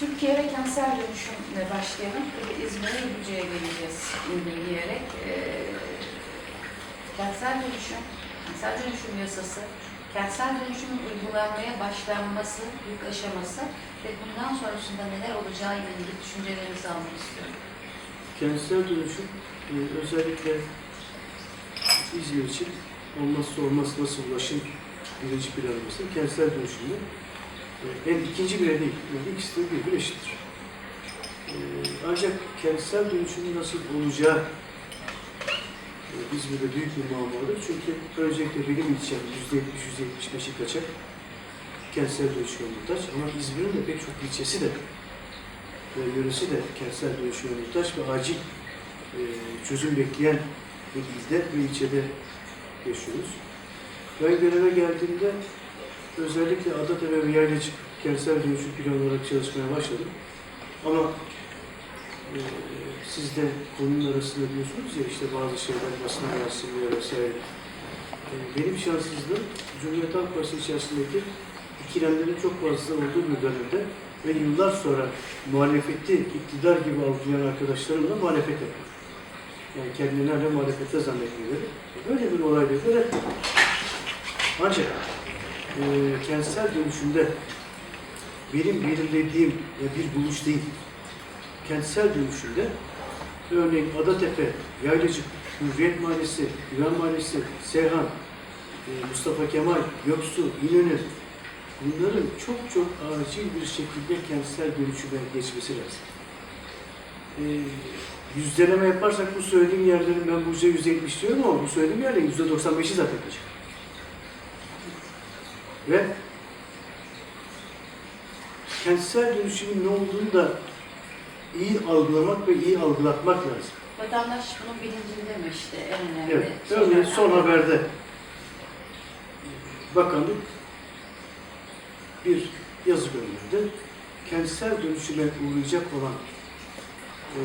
Türkiye'ye kentsel dönüşümle başlayalım. İzmir'e Gülce'ye geleceğiz indirgeyerek. Ee, kentsel dönüşüm, kentsel dönüşüm yasası, kentsel dönüşümün uygulanmaya başlanması, ilk aşaması ve bundan sonrasında neler olacağı ile ilgili düşüncelerinizi almak istiyorum. Kentsel dönüşüm e, özellikle İzmir için olmazsa olmaz nasıl ulaşım birinci planımızda kentsel dönüşümde e, hem ikinci bire değil, yani ikisi de birbiri eşittir. E, ancak kentsel dönüşümün nasıl olacağı e, İzmir'de büyük bir muammadır. Çünkü öncelikle benim ilçem %70-%75'i kaçak kentsel dönüşüme muhtaç ama İzmir'in de pek çok ilçesi de ve yöresi de kentsel dönüşüme muhtaç ve acil e, çözüm bekleyen bir ilde ve ilçede yaşıyoruz. Ben göreve geldiğimde özellikle Adatepe ve Yaylacık kentsel dönüşüm planı olarak çalışmaya başladım. Ama e, siz de konunun arasında diyorsunuz ya işte bazı şeyler basına yansımıyor vesaire. E, benim şanssızlığım Cumhuriyet Halk Partisi içerisindeki ikilemlerin çok fazla olduğu bir dönemde ve yıllar sonra muhalefeti iktidar gibi algılayan arkadaşlarımla muhalefet yapıyor. Yani kendilerini hala muhalefette zannetmeleri. Böyle bir olayda göre ancak e, kentsel dönüşümde benim belirlediğim e, bir buluş değil. Kentsel dönüşümde örneğin Adatepe, Yaylacık, Hürriyet Mahallesi, Güven Mahallesi, Seyhan, e, Mustafa Kemal, Göksu, İnönü bunların çok çok acil bir şekilde kentsel dönüşüme geçmesi lazım. E, yüzdeleme yaparsak bu söylediğim yerlerin ben bu yüzde yüz yetmiş diyorum ama bu söylediğim yerlerin yüzde doksan beşi zaten kaçak. Ve kentsel dönüşümün ne olduğunu da iyi algılamak ve iyi algılatmak lazım. Vatandaş bunun bilincinde mi işte en önemli Evet, örneğin son haberde bakanlık bir yazı gönderdi. Kentsel dönüşüme uğrayacak olan e,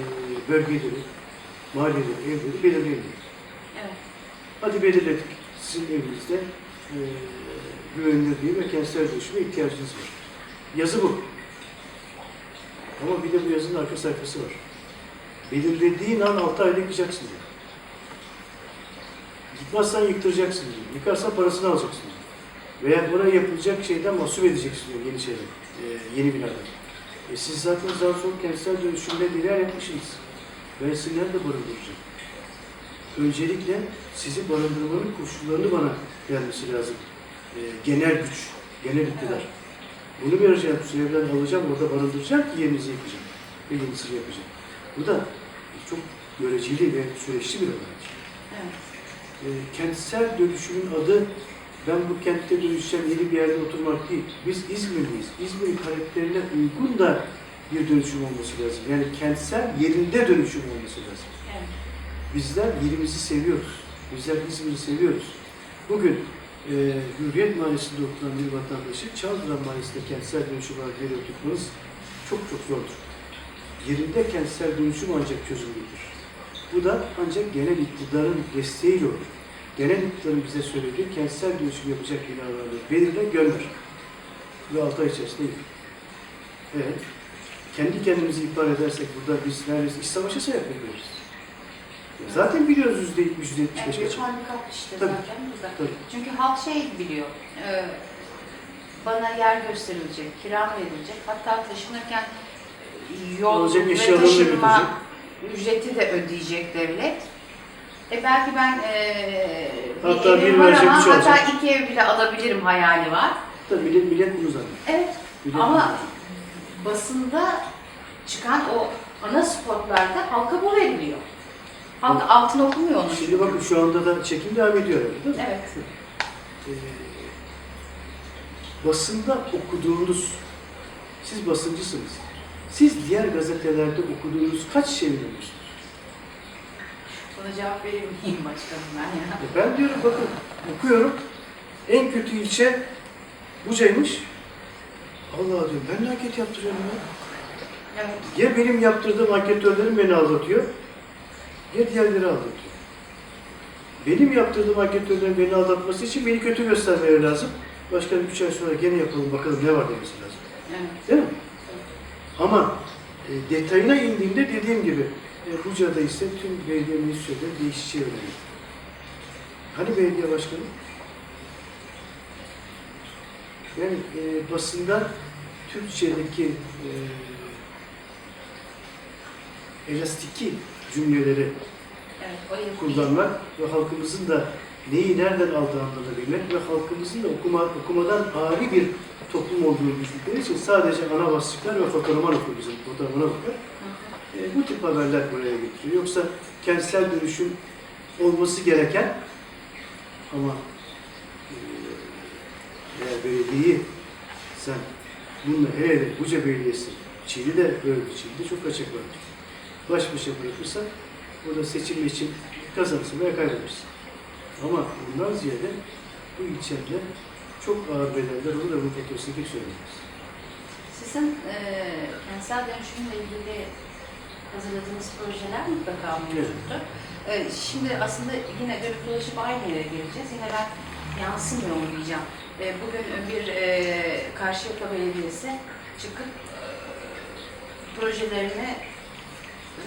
bölgeleri, mahalleleri, evleri belirleyin. dedi. Evet. Hadi belirledik. Sizin evinizde e, güvenilirliği ve kentsel dönüşüme ihtiyacınız var. Yazı bu. Ama bir de bu yazının arka sayfası var. Belirlediğin an 6 ayda yıkacaksın diyor. Yıkmazsan yıktıracaksın diyor. Yıkarsan parasını alacaksın diyor. Veya buna yapılacak şeyden mahsup edeceksin diyor yeni şeyden, e, yeni binadan. E siz zaten daha sonra kentsel dönüşümde neler yapmışsınız. Ben sizi nerede barındıracağım? Öncelikle sizi barındırmanın koşullarını bana vermesi lazım. E, genel güç, genel iktidar. Bunu vereceğim, Süleyman'dan alacağım, orada barındıracağım ki yerinizi yapacağım. Ve yenisini yapacağım. Bu da çok göreceli ve süreçli bir olay. Evet. E, kentsel dönüşümün adı ben bu kentte dönüşeceğim, yeni bir yerde oturmak değil. Biz İzmirliyiz. İzmir'in karakterine uygun da bir dönüşüm olması lazım. Yani kentsel yerinde dönüşüm olması lazım. Evet. Bizler yerimizi seviyoruz. Bizler İzmir'i seviyoruz. Bugün e, Hürriyet Mahallesi'nde oturan bir vatandaşı Çaldıran Mahallesi'nde kentsel dönüşüm olarak yere oturtmanız çok çok zordur. Yerinde kentsel dönüşüm ancak çözüm getirir. Bu da ancak genel iktidarın desteğiyle olur. Genel iktidarın bize söylediği kentsel dönüşüm yapacak binalarını belirle gönder. Ve 6 ay içerisinde yık. Evet. Kendi kendimizi ihbar edersek burada biz neredeyse iç savaşa sebep veriyoruz. Zaten biliyoruz yüzde yetmiş, yüzde yetmiş beş kaçak. handikap işte Tabii. zaten burada. Tabii. Çünkü halk şey biliyor, e, bana yer gösterilecek, kira verilecek, hatta taşınırken yol Olacak ve eşyalarını taşınma ücreti de ödeyecek devlet. E belki ben e, bir Hatta evim bir var verecek, ama hatta iki ev bile alabilirim hayali var. Tabii millet, millet bunu zannediyor. Evet Millet Ama- zannediyor. basında çıkan o ana spotlarda halka bu veriliyor. Halk altını okumuyor onu. Şimdi bakın şu anda da çekim devam ediyor. Değil mi? Evet. Ee, basında okuduğunuz, siz basıncısınız. Siz diğer gazetelerde okuduğunuz kaç şey biliyorsunuz? Buna cevap verir miyim başkanım ben ya? E Ben diyorum bakın okuyorum. En kötü ilçe Buca'ymış. Allah diyorum ben de anket yaptırıyorum ya. Evet. Ya benim yaptırdığım anketörlerim beni aldatıyor, ya diğerleri aldatıyor. Benim yaptırdığım anketörlerin beni aldatması için beni kötü göstermeleri lazım. Başka bir üç ay sonra gene yapalım bakalım ne var demesi lazım. Evet. Değil mi? Ama e, detayına indiğimde dediğim gibi e, Buca'da ise tüm belediye meclisleri değişeceği önemli. Hani belediye başkanı? Yani e, basında Türkçedeki e, elastiki cümleleri Evet, kullanmak ve halkımızın da neyi nereden aldığını anlatabilmek ve halkımızın da okuma, okumadan ari bir toplum olduğunu bildikleri için sadece ana başlıklar ve fotoğrafman okur bizim fotoğrafına bakar. E, bu tip haberler buraya getiriyor. Yoksa kentsel dönüşüm olması gereken ama e, eğer belediyeyi sen bununla hele hele Buca Belediyesi Çiğli de böyle Çiğli'de çok kaçak vardır. Baş başa bırakırsan burada seçim için kazanırsın veya kaybedersin. Ama bundan ziyade bu ilçemde çok ağır bedeller olur da bu fotosunu hiç söylemez. Sizin eee kentsel dönüşümle ilgili hazırladığınız projeler mutlaka mevcuttur. Eee, şimdi aslında yine dönüp dolaşıp aynı yere geleceğiz. Yine ben yansımıyor mu diyeceğim. Eee, bugün bir eee Karşıyaka Belediyesi çıkıp eee, projelerini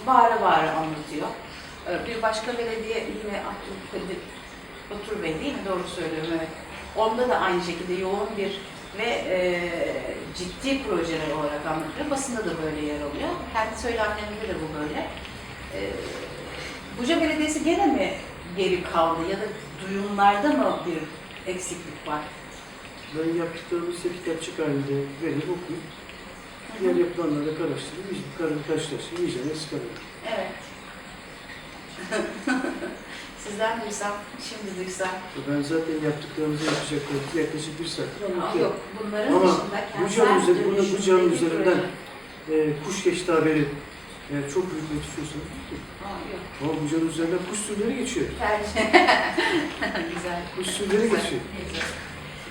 bağıra bağıra anlatıyor. Eee, bir başka belediye yine Abdülkadir Batur Bey değil mi? Doğru söylüyorum evet. Onda da aynı şekilde yoğun bir ve e, ciddi projeler olarak anlatıyor. Basında da böyle yer alıyor. Kendi söylemlerinde de bu böyle. E, Buca Belediyesi gene mi geri kaldı ya da duyumlarda mı bir eksiklik var? Ben yaptıklarımızı kitapçık halinde verip okuyup diğer yapılanlarla karıştırıp, iyice karın karşılaştırıp, ne sıkarım. Evet. Sizden duysam, şimdi duysam. Ben zaten yaptıklarımızı yapacaklarımızı yaklaşık bir saattir Aa, anlatıyorum. yok, bunların Ama dışında bu canın üzeri- bunu bu canın üzerinden. Ee, kuş geçti haberi yani çok büyük yetişiyorsunuz. Aa, yok. Ama bu canın üzerinden kuş sürüleri geçiyor. Tercih. Güzel. Kuş sürüleri geçiyor. güzel.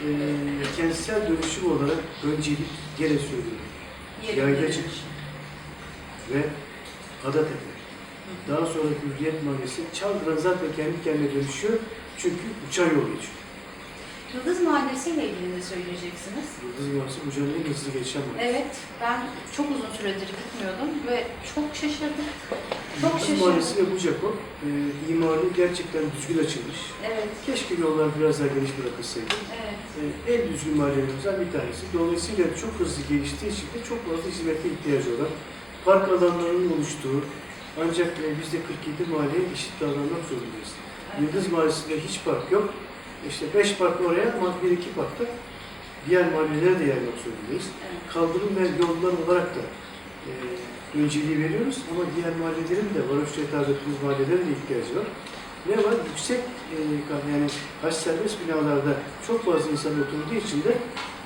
Ee, kentsel dönüşüm olarak öncelik gene söylüyorum. Yaylacık. dönüşüm. Ve Adatepe. Daha sonra Hürriyet Mahallesi. Çaldıran zaten kendi kendine dönüşüyor. Çünkü uçan yol geçiyor. Yıldız Mahallesi ile ilgili ne söyleyeceksiniz? Yıldız Mahallesi bu canın en hızlı geçen mahallesi. Evet, ben çok uzun süredir gitmiyordum ve çok şaşırdım. Çok Yıldız şaşırdım. Mahallesi ve Bucako e, imarı gerçekten düzgün açılmış. Evet, Keşke yollar biraz daha geniş bırakılsaydı. evet. E, en düzgün mahallelerimizden bir tanesi. Dolayısıyla çok hızlı geliştiği için de çok fazla hizmete ihtiyacı olan, park alanlarının oluştuğu, ancak e, biz de 47 mahalleye eşit davranmak zorundayız. Yıldız Mahallesi'nde hiç park yok. İşte 5 park oraya ama 1-2 park da diğer mahallelere de yaymak zorundayız. evet. Kaldırım ve yollar olarak da e, önceliği veriyoruz ama diğer mahallelerin de, varoşça hitap ettiğimiz mahallelerin de ihtiyacı var. Ne var? Yüksek e, yani haç serbest binalarda çok fazla insan oturduğu için de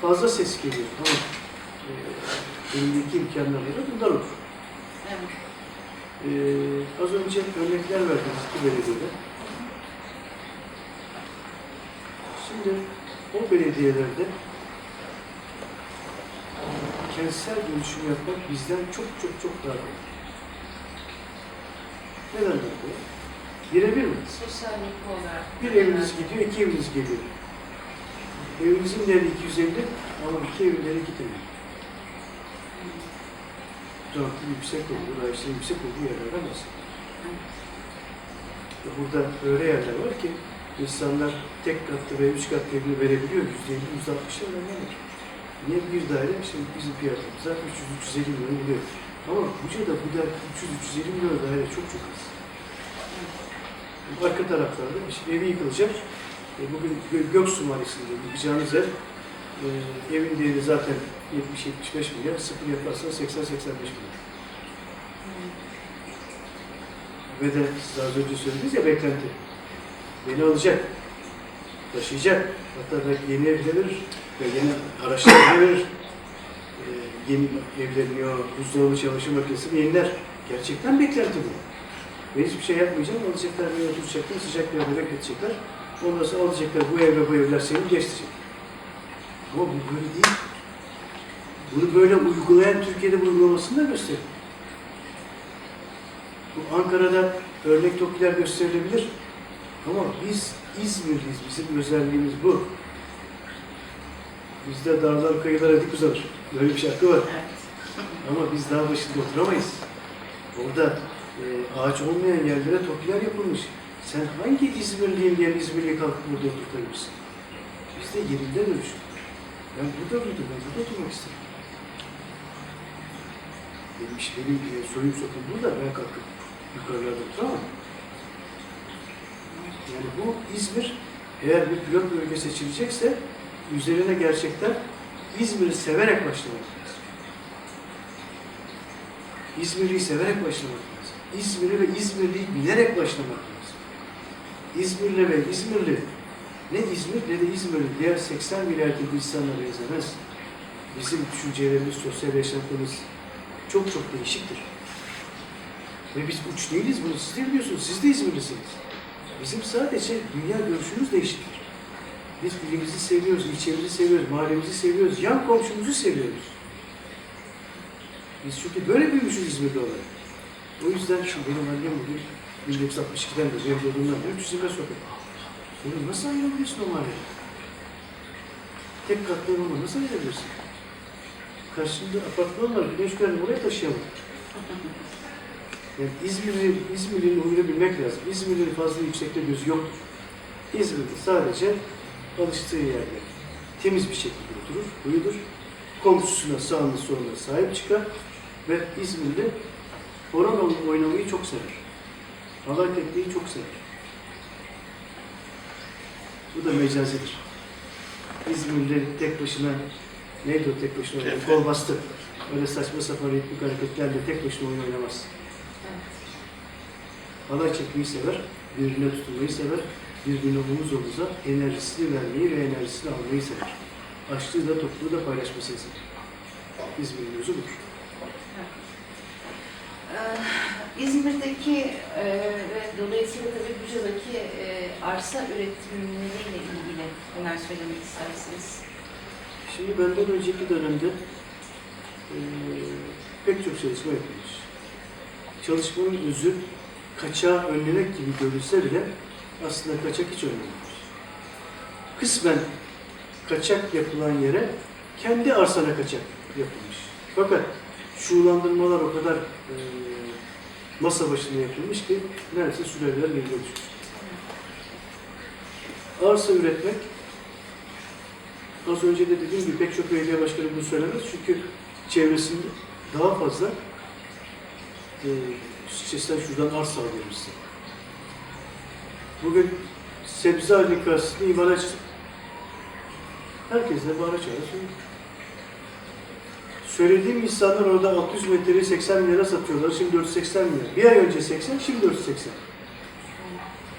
fazla ses geliyor. Ama e, elindeki imkanlarla da bunlar olur. evet. E, az önce örnekler verdiniz iki belediyede. Şimdi o belediyelerde kentsel dönüşüm yapmak bizden çok çok çok daha kolay. Neden böyle? Birebir mi? Sosyal olarak. Bir eviniz gidiyor, iki eviniz geliyor. Evinizin değeri 250 ama iki evin değeri 2 TL. Dörtlü yüksek olduğu, rayışlı yüksek olduğu yerlerden bahsediyoruz. Ve Burada öyle yerler var ki insanlar tek katlı ve üç katlı evini verebiliyor. Yüzde elli, yüzde altmışlar vermiyorlar. Niye bir daire şimdi bizim piyasamızda 300-350 milyon buluyor. Ama Buca'da bu der 300-350 milyon daire çok çok az. Arka taraflarda işte evi yıkılacak. E, bugün Gö- Göksu Mahallesi'nde yıkacağınız ev e, evin değeri zaten 70-75 milyar, sıfır yaparsanız 80-85 milyar. Ve de siz az önce söylediniz ya beklenti. Beni alacak, taşıyacak, hatta belki yeni verir ve yeni araçlar verir. E, yeni evleniyor, buzdolabı çamaşır makinesini yeniler. Gerçekten beklenti bu. Ve hiçbir şey yapmayacağım, alacaklar beni oturacaklar, sıcak bir yerde bekletecekler. Ondan sonra alacaklar bu ev ve bu evler senin geçecek. Ama bu böyle değil. Bunu böyle uygulayan Türkiye'de uygulamasını da gösterin. Bu Ankara'da örnek TOKİ'ler gösterilebilir. Ama biz İzmirliyiz, bizim özelliğimiz bu. Bizde dağlar kıyılara dik uzanır. Böyle bir şarkı var. Ama biz dağ başında oturamayız. Orada e, ağaç olmayan yerlere topiler yapılmış. Sen hangi İzmirliyim diye İzmirli'ye kalkıp burada oturtabilirsin? Biz de yerinden ölçün. Ben burada duydum, ben burada oturmak istedim. Benim, iş- benim e, soyum sopum burada, ben kalkıp yukarılarda oturamam. Yani bu İzmir eğer bir pilot bölge seçilecekse üzerine gerçekten İzmir'i severek başlamak lazım. İzmir'i severek başlamak lazım. İzmir'i ve İzmirli'yi bilerek başlamak lazım. İzmirli ve İzmirli ne İzmir ne de İzmirli diğer 80 milyardaki insanlara benzemez. Bizim düşüncelerimiz, sosyal yaşantımız çok çok değişiktir. Ve biz uç değiliz bunu siz de biliyorsunuz. Siz de İzmirlisiniz. Bizim sadece dünya görüşümüz değişiktir. Biz ilimizi seviyoruz, ilçemizi seviyoruz, mahallemizi seviyoruz, yan komşumuzu seviyoruz. Biz çünkü böyle büyümüşüz İzmir'de olarak. O yüzden şimdi benim annem bugün 1962'den beri benim doğduğumdan beri 320 sokak. Bunu nasıl ayırabiliyorsun o mahallede? Tek katlı olma nasıl ayırabilirsin? Karşında apartman var, güneş gören oraya taşıyamam. Yani İzmir'i, İzmir'in huyunu bilmek lazım. İzmir'in fazla yüksekte gözü yoktur. İzmir'de sadece alıştığı yerde temiz bir şekilde oturur, huyudur. Komşusuna, sağına, soluna sahip çıkar ve İzmir'de horon oynamayı çok sever. Alay etmeyi çok sever. Bu da mecazidir. İzmir'de tek başına, neydi o tek başına? Kol bastı. Öyle saçma sapan ritmik hareketlerle tek başına oyun oynamaz. Halay çekmeyi sever, birbirine tutunmayı sever, birbirine omuz omuza enerjisini vermeyi ve enerjisini almayı sever. Açlığı da topluğu da paylaşmasını sever. İzmir'in özü budur. Ee, İzmir'deki e, ve dolayısıyla tabii Buca'daki e, arsa üretimleriyle ilgili neler söylemek istersiniz? Şimdi benden önceki dönemde eee pek çok çalışma yapılmış. Çalışmanın özü kaçağı önlemek gibi görülse bile aslında kaçak hiç önlenmemiş. Kısmen kaçak yapılan yere kendi arsana kaçak yapılmış. Fakat şuurlandırmalar o kadar eee, masa başında yapılmış ki neredeyse süreler geriye düşmüş. Arsa üretmek Az önce de dediğim gibi pek çok belediye başkanı bunu söylemez çünkü çevresinde daha fazla e, şuradan arsa alıyormuşsun. Bugün sebze halinin karşısında imar açtı. Herkes de bağıra çağıra söylüyor. Söylediğim insanlar orada 600 metreyi 80 milyara satıyorlar. Şimdi 480 milyar. Bir ay önce 80, şimdi 480.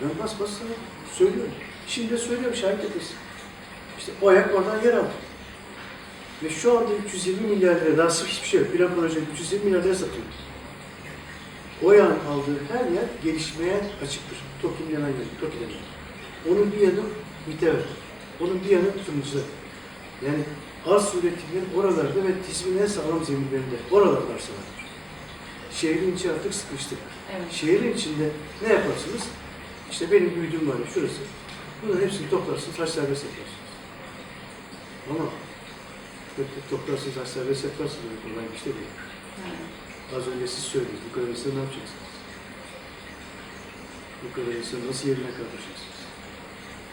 Ben bas bas sana söylüyorum. Şimdi de söylüyorum şahit edesin. İşte o ayak oradan yer aldı. Ve şu anda 320 milyar lira, daha hiçbir şey yok. Bir proje 320 milyar lira satıyor. O ayağın aldığı her yer gelişmeye açıktır. Yanı, TOKİ'den yanı. Onun bir yanı mütever. Onun bir yanı tutumcular. Yani arz üretiminin oralarda ve tismin en sağlam zeminlerinde. Oralarda arsalar. Şehrin içi artık sıkıştı. Evet. Şehrin içinde ne yaparsınız? İşte benim büyüdüğüm var ya şurası. Bunların hepsini toplarsınız, taş serbest yaparsınız. Ama toplarsınız, taş serbest yaparsınız. Kolay bir şey değil. Evet. Az önce siz söylediniz, bu kadar insanı ne yapacaksınız? Bu kadar insanı nasıl yerine kaldıracaksınız?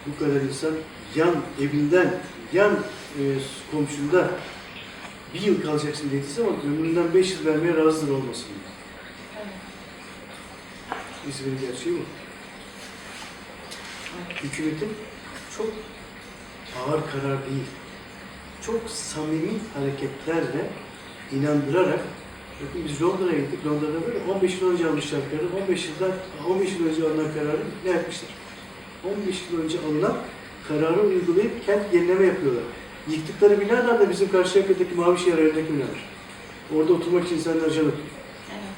Bu kadar insan yan evinden, yan e, komşunda bir yıl kalacaksın dediyse ama ömründen beş yıl vermeye razıdır olmasın. İzmir'in gerçeği bu. hükümetin çok ağır karar değil, çok samimi hareketlerle inandırarak biz Londra'ya gittik. Londra'da böyle 15 yıl önce almışlar kararı. 15 yıldan 15 yıl önce alınan kararı ne yapmışlar? 15 yıl önce alınan kararı uygulayıp kent yenileme yapıyorlar. Yıktıkları binalar da bizim Karşıyaka'daki Mavişehir arasındaki binalar. Orada oturmak için insanlar can atıyor. Evet.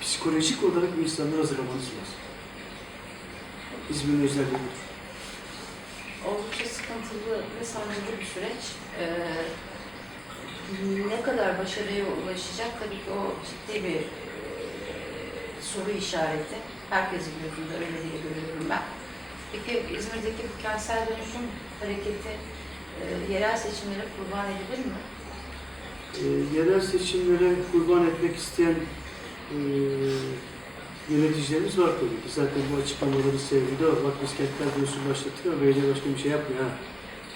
Psikolojik olarak bu insanları hazırlamanız lazım. İzmir'in özelliği budur. Oldukça sıkıntılı ve sancılı bir süreç. Ee, ne kadar başarıya ulaşacak tabii ki o ciddi bir e, soru işareti. Herkesin gözünde öyle diye görüyorum ben. Peki İzmir'deki bu kentsel dönüşüm hareketi e, yerel seçimlere kurban edilir mi? e, yerel seçimlere kurban etmek isteyen e, yöneticilerimiz var tabii ki. Zaten bu açıklamaları sevgide var. Bak biz kentler başlattık ama belediye başkanı bir şey yapmıyor ha.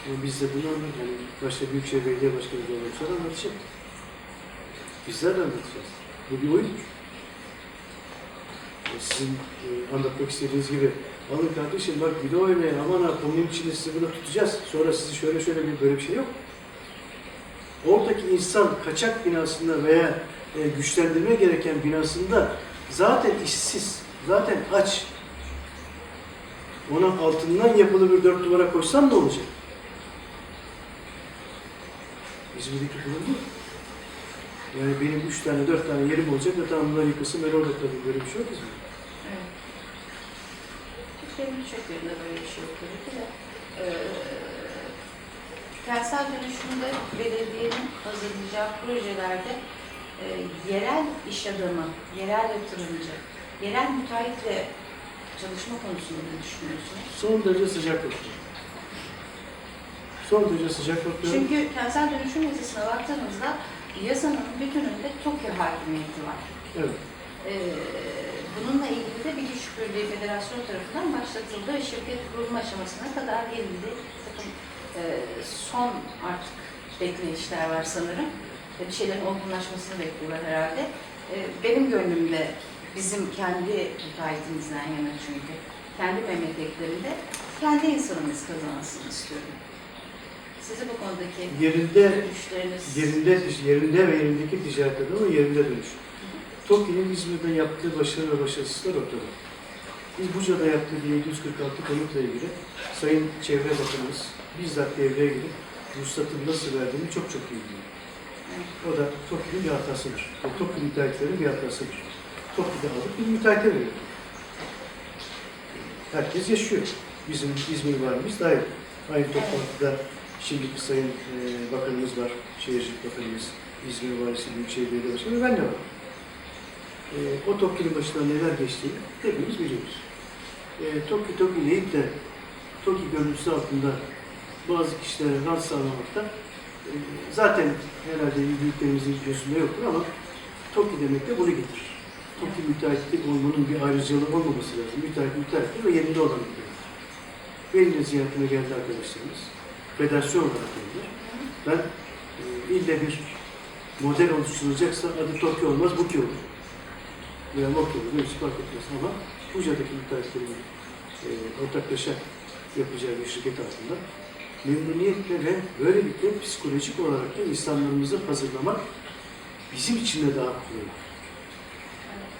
Ama biz de bunu. Yani başta Büyükşehir Belediye Başkanı olursa anlatacak. Bizler de anlatacağız. Bu bir oyun. E, Sizin e, anlatmak istediğiniz gibi alın kardeşim bak video oynayın aman ha bunun içinde sizi burada tutacağız. Sonra sizi şöyle şöyle bir böyle bir şey yok. Oradaki insan kaçak binasında veya e, güçlendirme gereken binasında zaten işsiz, zaten aç. Ona altından yapılı bir dört duvara koysan ne olacak? İzmir'deki durum bu. Yani benim üç tane, dört tane yerim olacak ve tamam bunlar yıkılsın ben orada kalayım. Böyle bir şey yok İzmir'de. Evet. Türkiye'nin birçok yerinde böyle bir şey yok tabii ki de. Ee, kentsel dönüşümde belediyenin hazırlayacağı projelerde e, yerel iş adamı, yerel yatırımcı, yerel müteahhitle çalışma konusunda ne düşünüyorsunuz? Son derece sıcak bakıyor. Son derece sıcak bakıyor. Çünkü kentsel dönüşüm yasasına baktığımızda yasanın bütününde TOKİ hakimiyeti var. Evet. Ee, bununla ilgili de Bilgi Şükürlüğü Federasyon tarafından başlatıldı ve şirket kurulma aşamasına kadar gelindi. Takım e, son artık bekleyişler var sanırım. E, bir şeylerin olgunlaşmasını bekliyorlar herhalde. E, benim gönlümde bizim kendi müteahhitimizden yana çünkü. Kendi memleketlerinde kendi insanımız kazansın istiyorum. Sizi bu konudaki Yerinde görüşleriniz... yerinde yerinde ve yerindeki ticaret adamı yerinde dönüş. TOKİ'nin İzmir'de yaptığı başarı ve başarısızlar ortada. Biz Buca'da yaptığı 746 konutla ilgili Sayın Çevre Bakanımız bizzat devreye girip ruhsatın nasıl verdiğini çok çok iyi biliyor. O da TOKİ'nin bir hatasıdır. O TOKİ müteahhitlerin bir hatasıdır. TOKİ'de alıp bir müteahhite veriyor. Herkes yaşıyor. Bizim İzmir valimiz dahil. Aynı toplantıda şimdiki Sayın e, Bakanımız var, Şehircilik Bakanımız, İzmir Valisi, Büyükşehir Belediye Başkanı ben de var. E, o TOKİ'nin başından neler geçtiğini hepimiz biliyoruz. E, TOKİ TOKİ deyip de TOKİ görüntüsü altında bazı kişilere rant sağlamakta e, zaten herhalde büyüklerimizin gözünde yoktur ama TOKİ demek de bunu getirir. TOKİ müteahhitlik olmanın bir ayrıcalığı olmaması lazım. Müteahhit müteahhittir ve yerinde olan müteahhit. Benim ziyaretime geldi arkadaşlarımız. Federasyon olarak geldiler. Ben e, ille bir model oluşturulacaksa adı TOKİ olmaz, BUKİ olur. Veya MOKİ olur, böyle fark etmez ama Buca'daki müteahhitlerin e, ortaklaşa yapacağı bir şirket altında memnuniyetle ve böylelikle psikolojik olarak da insanlarımızı hazırlamak bizim için de daha kolay.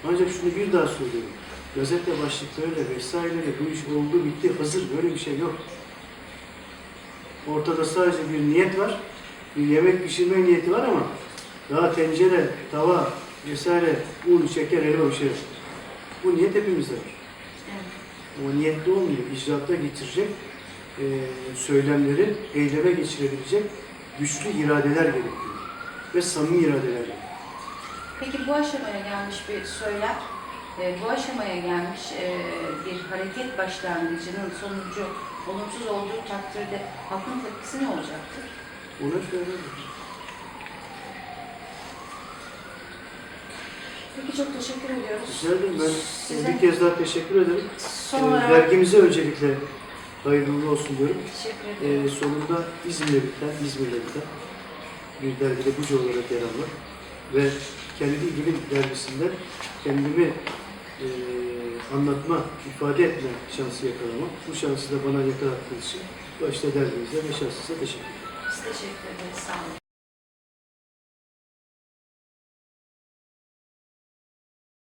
Ancak şunu bir daha söylüyorum. Gazete başlıklarıyla vesaireyle bu iş oldu, bitti, hazır. Böyle bir şey yok. Ortada sadece bir niyet var. Bir yemek pişirme niyeti var ama daha tencere, tava vesaire, un, şeker, helva bir şey yok. Bu niyet hepimizde var. Evet. O niyetli olmuyor. İcraata getirecek, e, söylemleri eyleme geçirebilecek güçlü iradeler gerekiyor. Ve samimi iradeler gerekiyor. Peki bu aşamaya gelmiş bir söylem, e, bu aşamaya gelmiş e, bir hareket başlangıcının sonucu olumsuz olduğu takdirde halkın tepkisi ne olacaktır? Ona şöyle Peki çok teşekkür ediyoruz. Rica ederim. Ben Size bir kez daha teşekkür ederim. son Ee, olarak Dergimize öncelikle hayırlı olsun diyorum. teşekkür Ee, ederim. sonunda İzmir'e biten, İzmir'de biten bir dergide Buca olarak yer almak ve kendi ilgili dergisinde kendimi e, anlatma, ifade etme şansı yakalamak. Bu şansı da bana yakalattığınız için başta dergimize ve şahsınıza teşekkür ederim. Biz teşekkür ederiz. Sağ olun.